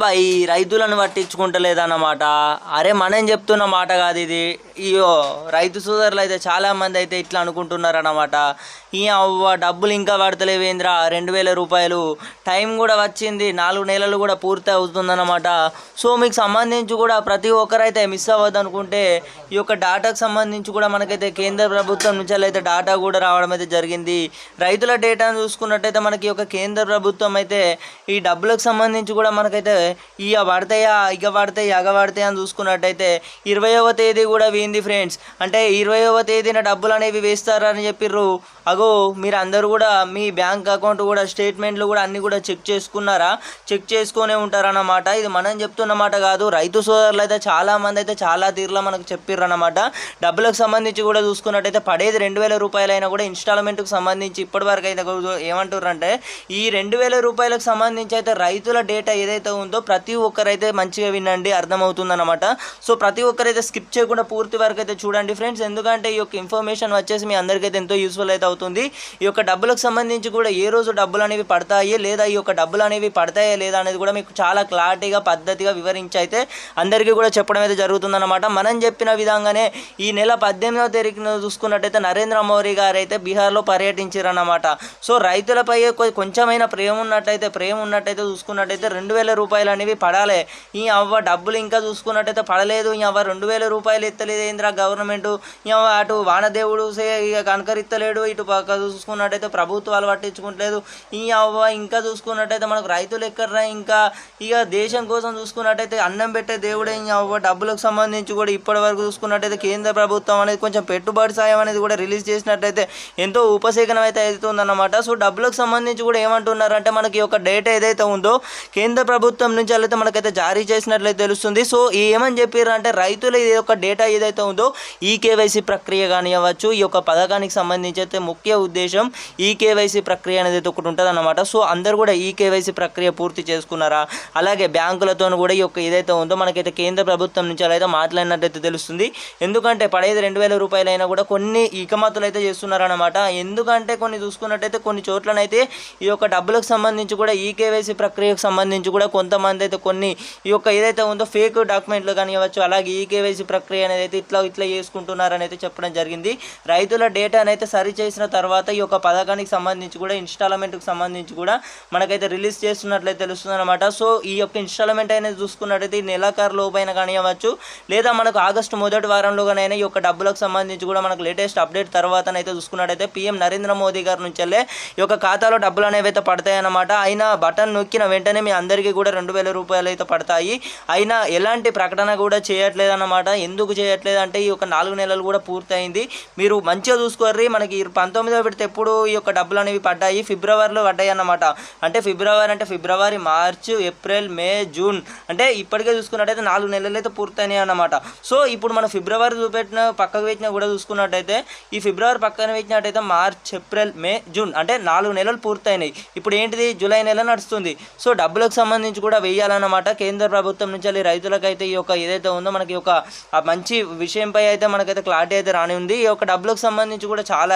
ఈ రైతులను పట్టించుకుంటలేదన్నమాట. అరే మనం చెప్తున్న మాట కాదు ఇది. ఇయో రైతు సోదరులు అయితే చాలా మంది అయితే ఇట్లా అనుకుంటున్నారన్నమాట. ఈ అవ్వ డబ్బులు ఇంకా పడతలేవేంద్ర రెండు వేల రూపాయలు. టైం కూడా వచ్చింది నాలుగు నెలలు కూడా పూర్తి అవుతుందన్నమాట. సో మీకు సంబంధించి కూడా ప్రతి ఒక్కరైతే మిస్ అవ్వద్దు అనుకుంటే ఈ యొక్క డాటాకు సంబంధించి కూడా మనకైతే కేంద్ర ప్రభుత్వం నుంచి అయితే డాటా కూడా రావడం అయితే జరిగింది. రైతుల డేటాను చూసుకున్నట్టయితే మనకి ఈ యొక్క కేంద్ర ప్రభుత్వం అయితే ఈ డబ్బులకు సంబంధించి కూడా మనకైతే ఇక పడతాయా ఇక పడతాయి అగ పడతాయి అని చూసుకున్నట్టయితే ఇరవయవ తేదీ కూడా వేయింది ఫ్రెండ్స్. అంటే ఇరవైవ తేదీన డబ్బులు అనేవి వేస్తారని చెప్పిర్రు. అగో మీరు అందరూ కూడా మీ బ్యాంక్ అకౌంట్ కూడా స్టేట్మెంట్లు కూడా అన్నీ కూడా చెక్ చేసుకున్నారా? చెక్ చేసుకునే ఉంటారన్నమాట. ఇది మనం చెప్తున్నమాట కాదు. రైతు సోదరులు అయితే చాలా మంది అయితే చాలా తీరులో మనకు చెప్పిర్రు అన్నమాట డబ్బులకు సంబంధించి కూడా చూసుకున్నట్టయితే పడేది రెండు వేల రూపాయలైనా కూడా ఇన్స్టాల్మెంట్కి సంబంధించి ఇప్పటి వరకు అయితే ఏమంటారంటే ఈ రెండు వేల రూపాయలకు సంబంధించి అయితే రైతుల డేటా ఏదైతే ఉందో ప్రతి ఒక్కరైతే మంచిగా వినండి అర్థమవుతుంది అనమాట సో ప్రతి ఒక్కరైతే స్కిప్ చేయకుండా పూర్తి వరకు అయితే చూడండి ఫ్రెండ్స్. ఎందుకంటే ఈ యొక్క ఇన్ఫర్మేషన్ వచ్చేసి మీ అందరికైతే ఎంతో యూస్ఫుల్ అయితే అవుతుంది. ఈ యొక్క డబ్బులకు సంబంధించి కూడా ఏ రోజు డబ్బులు అనేవి పడతాయి లేదా ఈ యొక్క డబ్బులు అనేవి పడతాయా లేదా అనేది కూడా మీకు చాలా క్లారిటీగా పద్ధతిగా వివరించి అయితే అందరికీ కూడా చెప్పడం అయితే జరుగుతుందన్నమాట. మనం చెప్పిన విధంగానే ఈ నెల పద్దెనిమిదవ తేదీన చూసుకున్నట్టయితే నరేంద్ర మోడీ గారు అయితే బీహార్లో పర్యటించారన్నమాట. సో రైతులపై కొంచెమైనా ప్రేమ ఉన్నట్టయితే ప్రేమ ఉన్నట్టయితే చూసుకున్నట్టయితే రెండు వేల రూపాయలు అనేవి పడాలి. ఈ అవ్వ డబ్బులు ఇంకా చూసుకున్నట్టయితే పడలేదు. ఈ అవ్వ రెండు వేల రూపాయలు ఎత్తలేదు. ఏంద్రా గవర్నమెంట్? ఈ అవ్వ అటు వానదేవుడు కనకరిత్తలేడు. ఇటు పక్క చూసుకున్నట్టయితే ప్రభుత్వాలు పట్టించుకుంటలేదు ఈ అవ్వ ఇంకా చూసుకున్నట్టయితే మనకు రైతులు ఎక్కడరా ఇంకా? ఇక దేశం కోసం చూసుకున్నట్టయితే అన్నం పెట్టే దేవుడే ఈ అవ్వ. డబ్బులకు సంబంధించి కూడా ఇప్పటి వరకు చూసుకున్నట్టయితే కేంద్ర ప్రభుత్వం అనేది కొంచెం పెట్టుబడి సాయం అనేది కూడా రిలీజ్ చేసినట్టయితే ఎంతో ఉపశేఖనం అయితే అవుతుందన్నమాట. సో డబ్బులకు సంబంధించి కూడా ఏమంటున్నారంటే మనకి ఒక డేటా ఏదైతే ఉందో కేంద్ర ప్రభుత్వం నుంచి అయితే మనకైతే జారీ చేసినట్లయితే తెలుస్తుంది. సో ఏమని చెప్పారు అంటే రైతుల ఈ యొక్క డేటా ఏదైతే ఉందో ఈ కేవైసీ ప్రక్రియ కానివ్వచ్చు ఈ యొక్క పథకానికి సంబంధించి అయితే ముఖ్య ఉద్దేశం ఈ కేవైసీ ప్రక్రియ అనేది అయితే ఒకటి ఉంటుంది అనమాట సో అందరు కూడా ఈ కేవైసీ ప్రక్రియ పూర్తి చేసుకున్నారా? అలాగే బ్యాంకులతో కూడా ఈ యొక్క ఏదైతే ఉందో మనకైతే కేంద్ర ప్రభుత్వం నుంచి అలా అయితే మాట్లాడినట్టయితే తెలుస్తుంది. ఎందుకంటే పడేది రెండు వేల రూపాయలైనా కూడా కొన్ని ఇకమతులు అయితే చేస్తున్నారనమాట ఎందుకంటే కొన్ని చూసుకున్నట్టయితే కొన్ని చోట్లనైతే ఈ యొక్క డబ్బులకు సంబంధించి కూడా ఈ కేవైసీ ప్రక్రియకు సంబంధించి కూడా కొంతమంది అయితే కొన్ని ఈ యొక్క ఏదైతే ఉందో ఫేక్ డాక్యుమెంట్లు కానివ్వచ్చు అలాగే ఈ కేవైసీ ప్రక్రియ అనేది అయితే ఇట్లా ఇట్లా చేసుకుంటున్నారని అయితే చెప్పడం జరిగింది. రైతుల డేటాను అయితే సరి చేసిన తర్వాత ఈ యొక్క పథకానికి సంబంధించి కూడా ఇన్స్టాల్మెంట్కి సంబంధించి కూడా మనకైతే రిలీజ్ చేస్తున్నట్లయితే తెలుస్తుంది అనమాట సో ఈ యొక్క ఇన్స్టాల్మెంట్ అనేది చూసుకున్నట్టయితే ఈ నెలాఖరు లోపైన కానివ్వచ్చు లేదా మనకు ఆగస్టు మొదటి వారంలోగానైనా ఈ యొక్క డబ్బులకు సంబంధించి కూడా మనకు లేటెస్ట్ అప్డేట్ తర్వాతనైతే చూసుకున్నట్టయితే పీఎం నరేంద్ర మోదీ గారి నుంచి వెళ్ళే ఈ యొక్క ఖాతాలో డబ్బులు అనేవి అయితే పడతాయన్నమాట. అయినా బటన్ నొక్కిన వెంటనే మీ అందరికీ కూడా రెండు వేల రూపాయలు అయితే పడతాయి. అయినా ఎలాంటి ప్రకటన కూడా చేయట్లేదు అన్నమాట ఎందుకు చేయట్లేదు అంటే ఈ యొక్క నాలుగు నెలలు కూడా పూర్తయింది. మీరు మంచిగా చూసుకోర్రి. మనకి ఈ పంతొమ్మిదో విడత ఎప్పుడు ఈ యొక్క డబ్బులు అనేవి పడ్డాయి? ఫిబ్రవరిలో పడ్డాయి అన్నమాట. అంటే ఫిబ్రవరి అంటే ఫిబ్రవరి మార్చ్ ఏప్రిల్ మే జూన్. అంటే ఇప్పటికే చూసుకున్నట్టయితే నాలుగు నెలలు అయితే పూర్తయినాయి అన్నమాట. సో ఇప్పుడు మనం ఫిబ్రవరి చూపెట్టిన పక్కకు పెట్టిన కూడా చూసుకున్నట్టయితే ఈ ఫిబ్రవరి పక్కన పెట్టినట్టయితే మార్చ్ ఏప్రిల్ మే జూన్. అంటే నాలుగు నెలలు పూర్తయినాయి. ఇప్పుడు ఏంటిది? జూలై నెల నడుస్తుంది. సో డబ్బులకు సంబంధించి కూడా వేయాలన్నమాట కేంద్ర ప్రభుత్వం నుంచి రైతులకైతే ఈ యొక్క ఏదైతే ఉందో మనకి ఒక మంచి విషయంపై అయితే మనకైతే క్లారిటీ అయితే రాని ఉంది ఈ యొక్క డబ్బులకు సంబంధించి కూడా చాలా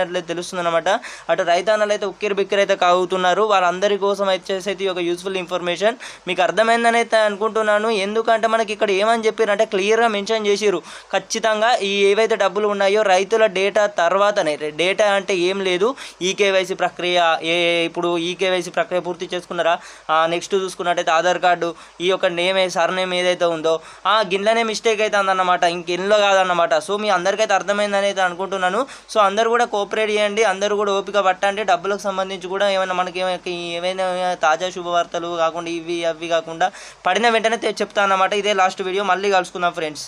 అయినట్లయితే తెలుస్తుంది అనమాట అటు రైతాన్నలు అయితే ఉక్కిరి బిక్కిరి అయితే కాగుతున్నారు. వాళ్ళందరి కోసం వచ్చేసి అయితే యూస్ఫుల్ ఇన్ఫర్మేషన్ మీకు అర్థమైందని అయితే అనుకుంటున్నాను. ఎందుకంటే మనకి ఇక్కడ ఏమని చెప్పారు అంటే క్లియర్గా మెన్షన్ చేసిరు ఖచ్చితంగా ఈ ఏవైతే డబ్బులు ఉన్నాయో రైతుల డేటా తర్వాతనే. డేటా అంటే ఏం లేదు. ఈ కేవైసీ ప్రక్రియ ఏ ఇప్పుడు ఈ కేవైసీ ప్రక్రియ పూర్తి చేసుకున్నారా? నెక్స్ట్ చూసుకున్నట్టయితే ఆధార్ కార్డు ఈ యొక్క నేమ్ సర్ నేమ్ ఏదైతే ఉందో. ఆ గిన్నెనే మిస్టేక్ అయితే అందన్నమాట ఇంకెన్నో కాదన్నమాట. సో మీ అందరికైతే అర్థమైందని అయితే అనుకుంటున్నాను. సో అందరు కూడా కోఆపరేట్ చేయండి అందరూ కూడా ఓపిక పట్టండి. డబ్బులకు సంబంధించి కూడా ఏమైనా మనకి ఏమైనా- తాజా శుభవార్తలు కాకుండా ఇవి అవి కాకుండా పడిన వెంటనే చెప్తాను అన్నమాట ఇదే లాస్ట్ వీడియో మళ్ళీ కలుసుకుందాం ఫ్రెండ్స్